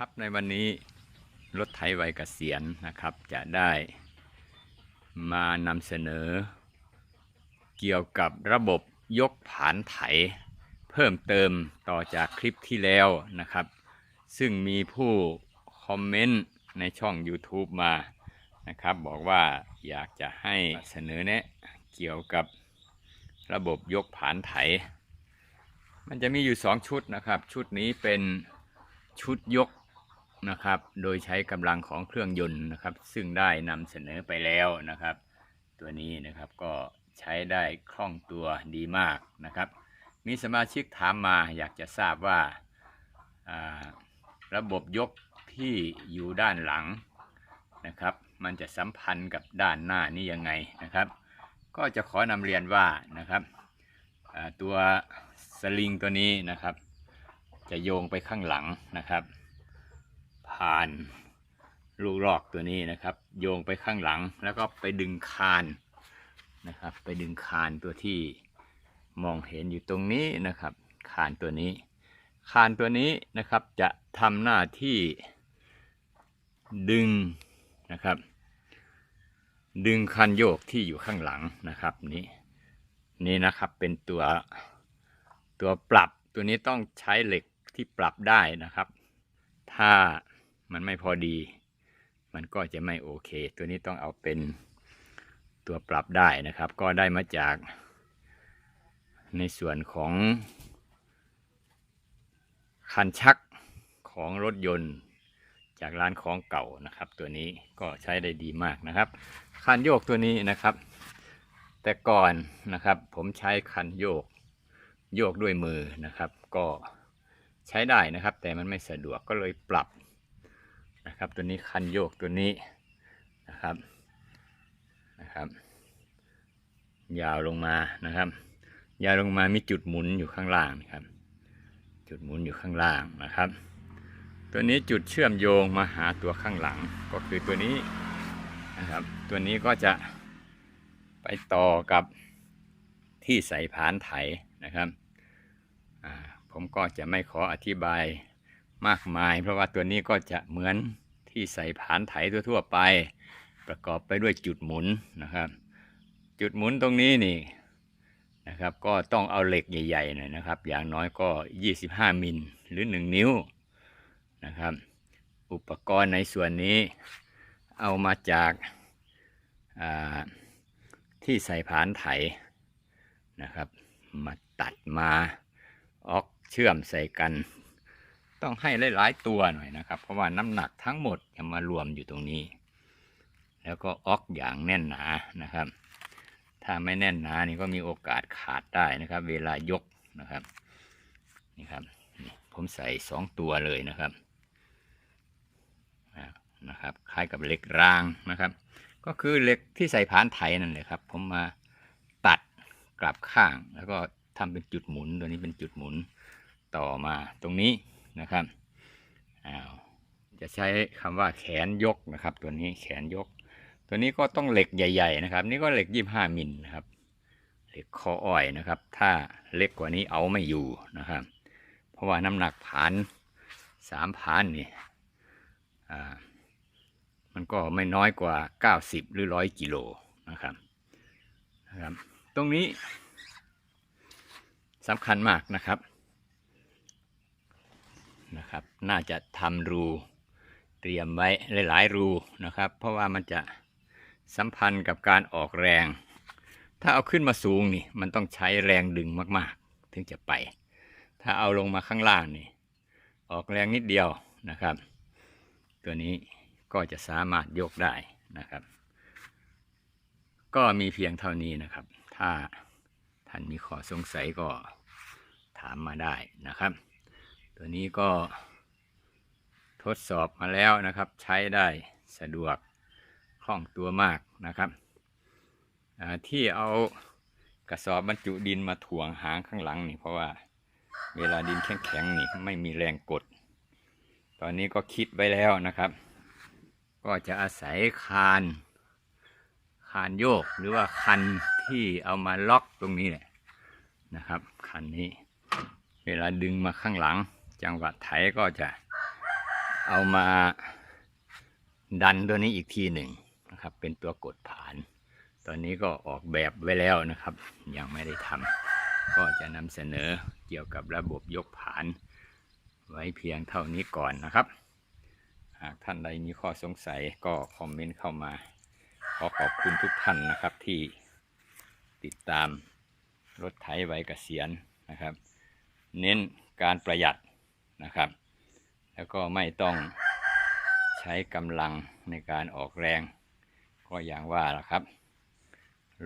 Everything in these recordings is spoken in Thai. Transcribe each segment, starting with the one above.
ครับในวันนี้รถไถวัยเกษียณนะครับ จะได้มานำเสนอ เกี่ยวกับระบบยกผานไถ เพิ่มเติมต่อจากคลิปที่แล้วนะครับ ซึ่งมีผู้คอมเมนต์ในช่อง YouTube มานะครับ บอกว่าอยากจะให้เสนอแนะเกี่ยวกับระบบยกผานไถ มันจะมีอยู่สองชุดนะครับ ชุดนี้เป็นชุดยก นะครับ โดยใช้กำลังของเครื่องยนต์นะครับ ซึ่งได้นำเสนอไปแล้วนะครับ ตัวนี้นะครับก็ใช้ได้คล่องตัวดีมากนะครับ มีสมาชิกถามมาอยากจะทราบว่าาระบบยกที่อยู่ด้านหลังนะครับ มันจะสัมพันธ์กับด้านหน้านี้ยังไงนะครับ ก็จะขอนำเรียนว่านะครับตัวสลิงตัวนี้นะครับ จะโยงไปข้างหลังนะครับ ผ่านลูกรอกตัวนี้นะครับ โยงไปข้างหลังแล้วก็ไปดึงคานนะครับ ไปดึงคานตัวที่มองเห็นอยู่ตรงนี้นะครับ คานตัวนี้ คานตัวนี้นะครับจะทำหน้าที่ดึงนะครับ ดึงคันโยกที่อยู่ข้างหลังนะครับนี่นี่นะครับเป็นตัวตัวปรับตัวนี้ต้องใช้เหล็กที่ปรับได้นะครับ ถ้า มันไม่พอดี มันก็จะไม่โอเค ตัวนี้ต้องเอาเป็นตัวปรับได้นะครับ ก็ได้มาจากในส่วนของ คันชักของรถยนต์จากร้านของเก่านะครับ ตัวนี้ก็ใช้ได้ดีมากนะครับ คันโยกตัวนี้นะครับ แต่ก่อนนะครับผมใช้คันโยกโยกด้วยมือนะครับ ก็ใช้ได้นะครับ แต่มันไม่สะดวกก็เลยปรับ นะครับ ตัวนี้คันโยกตัวนี้นะครับนะครับ ยาวลงมานะครับ ยาวลงมามีจุดหมุนอยู่ข้างล่างนะครับ จุดหมุนอยู่ข้างล่างนะครับ ตัวนี้จุดเชื่อมโยงมาหาตัวข้างหลังก็คือตัวนี้นะครับ ตัวนี้ก็จะไปต่อกับที่ใส่ผานไถนะครับผมก็จะไม่ขออธิบาย มากมาย เพราะว่าตัวนี้ก็จะเหมือนที่ใส่ผานไถทั่วๆไป ประกอบไปด้วยจุดหมุนนะครับ จุดหมุนตรงนี้นี่นะครับ ก็ต้องเอาเหล็กใหญ่ๆหน่อยนะครับ อย่างน้อยก็ 25 มิลหรือ 1 นิ้วนะครับ อุปกรณ์ในส่วนนี้เอามาจากาที่ใส่ผานไถนะครับ มาตัดมาออกเชื่อมใส่กัน ต้องให้หลายๆตัวหน่อยนะครับ เพราะว่าน้ำหนักทั้งหมดจะมารวมอยู่ตรงนี้ แล้วก็ออกอย่างแน่นหนานะครับ ถ้าไม่แน่นหนานี่ก็มีโอกาสขาดได้นะครับ เวลายกนะครับนี่ครับผมใส่สองตัวเลยนะครับนะครับคล้ายกับเหล็กรางนะครับ ก็คือเหล็กที่ใส่ผานไถนั่นแหละครับ ผมมาตัดกลับข้างแล้วก็ทำเป็นจุดหมุนตัวนี้เป็นจุดหมุนต่อมาตรงนี้ นะครับอ้าวจะใช้คำว่าแขนยกนะครับ ตัวนี้แขนยก ตัวนี้ก็ต้องเหล็กใหญ่ ๆ นะครับ นี่ก็เหล็กยี่ห้ามิลนะครับเหล็กคออ้อยนะครับ ถ้าเล็กกว่านี้เอาไม่อยู่นะครับ เพราะว่าน้ำหนักผานสามผานนี่อ่ามันก็ไม่น้อยกว่า 90 หรือร้อยกิโลนะครับนะครับ ตรงนี้สำคัญมากนะครับ นะครับ น่าจะทำรูเตรียมไว้หลายๆรูนะครับ เพราะว่ามันจะสัมพันธ์กับการออกแรง ถ้าเอาขึ้นมาสูงนี่ มันต้องใช้แรงดึงมากๆ ถึงจะไป ถ้าเอาลงมาข้างล่างนี่ ออกแรงนิดเดียวนะครับ ตัวนี้ก็จะสามารถยกได้นะครับ ก็มีเพียงเท่านี้นะครับ ถ้าท่านมีข้อสงสัยก็ถามมาได้นะครับ ตัวนี้ก็ทดสอบมาแล้วนะครับ ใช้ได้สะดวกคล่องตัวมากนะครับ ที่เอากระสอบบรรจุดินมาถ่วงหางข้างหลังนี่เพราะว่าเวลาดินแข็งๆนี่ไม่มีแรงกด ตอนนี้ก็คิดไว้แล้วนะครับ ก็จะอาศัยคานคานโยกหรือว่าคันที่เอามาล็อกตรงนี้แหละนะครับ คันนี้ เวลาดึงมาข้างหลัง จังหวะไถก็จะเอามาดันตัวนี้อีกทีหนึ่งนะครับ เป็นตัวกดผาน ตอนนี้ก็ออกแบบไว้แล้วนะครับ ยังไม่ได้ทำก็จะนำเสนอเกี่ยวกับระบบยกผาน ไว้เพียงเท่านี้ก่อนนะครับ หากท่านใดมีข้อสงสัยก็คอมเมนต์เข้ามา ขอขอบคุณทุกท่านนะครับที่ติดตามรถไถไว้เกษียณนะครับ เน้นการประหยัด นะครับ แล้วก็ไม่ต้องใช้กำลังในการออกแรง ก็อย่างว่าละครับ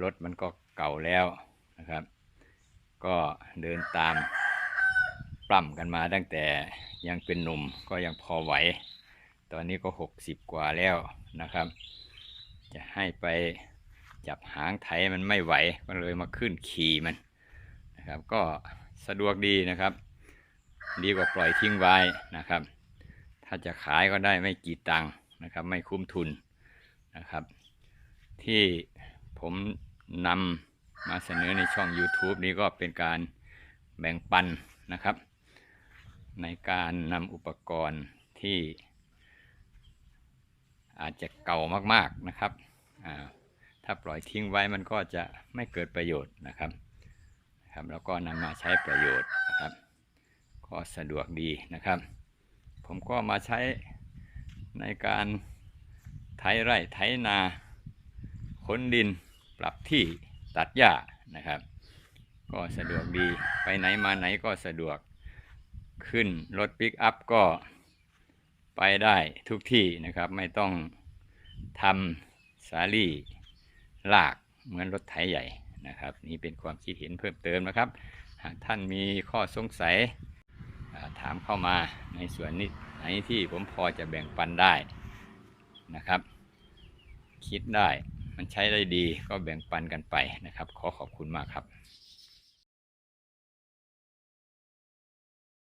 รถมันก็เก่าแล้วนะครับ ก็เดินตามปล้ำกันมาตั้งแต่ยังเป็นหนุ่มก็ยังพอไหว ตอนนี้ก็หกสิบกว่าแล้วนะครับ จะให้ไปจับหางไถมันไม่ไหว ก็เลยมาขึ้นขี่มันนะครับ ก็สะดวกดีนะครับ ดีกว่าปล่อยทิ้งไว้นะครับ ถ้าจะขายก็ได้ไม่กี่ตังค์นะครับ ไม่คุ้มทุนนะครับ ที่ผมนำมาเสนอในช่อง YouTube นี้ก็เป็นการแบ่งปันนะครับ ในการนำอุปกรณ์ที่อาจจะเก่ามากๆนะครับ ถ้าปล่อยทิ้งไว้มันก็จะไม่เกิดประโยชน์นะครับนะครับ แล้วก็นำมาใช้ประโยชน์นะครับ ก็สะดวกดีนะครับ ผมก็มาใช้ในการไถไร่ไถนาขนดินปรับที่ตัดหญ้านะครับ ก็สะดวกดีไปไหนมาไหนก็สะดวกขึ้นรถปิกอัพก็ไปได้ทุกที่นะครับ ไม่ต้องทำสาลี่ลากเหมือนรถไถใหญ่นะครับ นี่เป็นความคิดเห็นเพิ่มเติมนะครับ หากท่านมีข้อสงสัย ถามเข้ามาในส่วนนี้ไหนที่ผมพอจะแบ่งปันได้นะครับ คิดได้มันใช้ได้ดีก็แบ่งปันกันไปนะครับ ขอขอบคุณมากครับ